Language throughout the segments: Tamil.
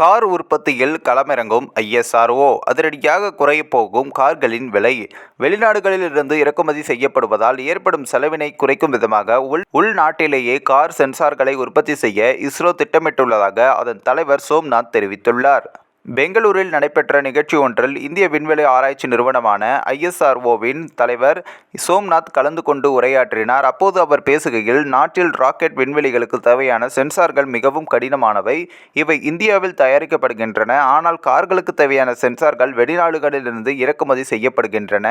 கார் உற்பத்தியில் களமிறங்கும் ஐஎஸ்ஆர்ஓ அதிரடியாக குறையப் போகும் கார்களின் விலை வெளிநாடுகளிலிருந்து இறக்குமதி செய்யப்படுவதால் ஏற்படும் செலவினை குறைக்கும் விதமாக உள் உள்நாட்டிலேயே கார் சென்சார்களை உற்பத்தி செய்ய இஸ்ரோ திட்டமிட்டுள்ளதாக அதன் தலைவர் சோம்நாத் தெரிவித்துள்ளார். பெங்களூரில் நடைபெற்ற நிகழ்ச்சி ஒன்றில் இந்திய விண்வெளி ஆராய்ச்சி நிறுவனமான ஐஎஸ்ஆர்ஓவின் தலைவர் சோம்நாத் கலந்து கொண்டு உரையாற்றினார். அப்போது அவர் பேசுகையில் நாட்டில் ராக்கெட் விண்வெளிகளுக்கு தேவையான சென்சார்கள் மிகவும் கடினமானவை. இவை இந்தியாவில் தயாரிக்கப்படுகின்றன. ஆனால் கார்களுக்கு தேவையான சென்சார்கள் வெளிநாடுகளிலிருந்து இறக்குமதி செய்யப்படுகின்றன.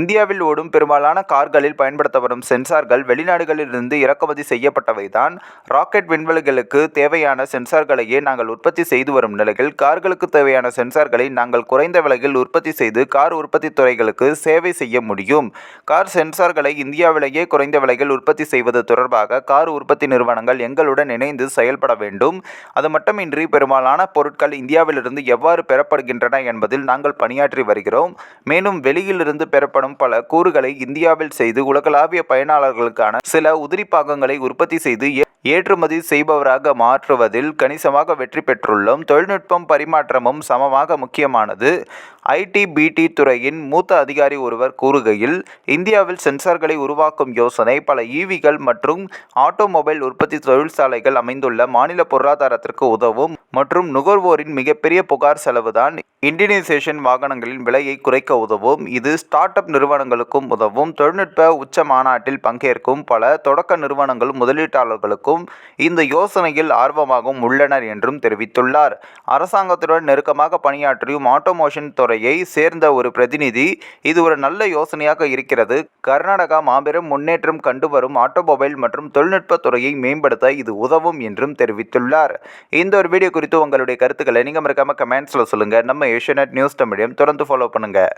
இந்தியாவில் ஓடும் பெரும்பாலான கார்களில் பயன்படுத்தப்படும் சென்சார்கள் வெளிநாடுகளிலிருந்து இறக்குமதி செய்யப்பட்டவைதான். ராக்கெட் விண்வெளிகளுக்கு தேவையான சென்சார்களையே நாங்கள் உற்பத்தி செய்து வரும் நிலையில் கார்களுக்கு தேவையான சென்சார்களை நாங்கள் குறைந்த விலையில் உற்பத்தி செய்து கார் உற்பத்தி துறைகளுக்கு சேவை செய்ய முடியும். கார் சென்சார்களை இந்தியாவிலேயே குறைந்த விலையில் உற்பத்தி செய்வது தொடர்பாக கார் உற்பத்தி நிறுவனங்கள் எங்களுடன் இணைந்து செயல்பட வேண்டும். அது மட்டுமின்றி பெரும்பாலான பொருட்கள் இந்தியாவிலிருந்து எவ்வாறு பெறப்படுகின்றன என்பதில் நாங்கள் பணியாற்றி வருகிறோம். மேலும் வெளியிலிருந்து பெறப்படும் பல கூறுகளை இந்தியாவில் செய்து உலகளாவிய பயனாளர்களுக்கான சில உதிரி பாகங்களை உற்பத்தி செய்து ஏற்றுமதி செய்பவராக மாற்றுவதில் கணிசமாக வெற்றி பெற்றுள்ளோம். தொழில்நுட்பம் பரிமாற்றம் பரிமாற்றமும் சமமாக முக்கியமானது. ஐடி பிடி துறையின் மூத்த அதிகாரி ஒருவர் கூறுகையில் இந்தியாவில் சென்சார்களை உருவாக்கும் யோசனை பல ஈவிகள் மற்றும் ஆட்டோமொபைல் உற்பத்தி தொழிற்சாலைகள் அமைந்துள்ள மாநில பொருளாதாரத்திற்கு உதவும் மற்றும் நுகர்வோரின் மிகப்பெரிய புகார் செலவுதான் இண்டினைசேஷன் வாகனங்களின் விலையை குறைக்க உதவும். இது ஸ்டார்ட் அப் நிறுவனங்களுக்கும் உதவும். தொழில்நுட்ப உச்ச மாநாட்டில் பங்கேற்கும் பல தொடக்க நிறுவனங்களும் முதலீட்டாளர்களுக்கும் இந்த யோசனையில் ஆர்வமாகவும் உள்ளனர் என்றும் தெரிவித்துள்ளார். அரசாங்கத்துடன் நெருக்கமாக பணியாற்றியும் ஆட்டோமோஷன் துறையை சேர்ந்த ஒரு பிரதிநிதி இது ஒரு நல்ல யோசனையாக இருக்கிறது. கர்நாடகா மாபெரும் முன்னேற்றம் கண்டு வரும் ஆட்டோமொபைல் மற்றும் தொழில்நுட்ப துறையை மேம்படுத்த இது உதவும் என்றும் தெரிவித்துள்ளார். இந்த ஒரு வீடியோ குறித்து உங்களுடைய கருத்துக்களை நீங்கள் மறக்காம கமெண்ட்ஸில் சொல்லுங்கள் நம்ம ஏஷியநெட் நியூஸ் தமிழையும் தொடர்ந்து ஃபாலோ பண்ணுங்கள்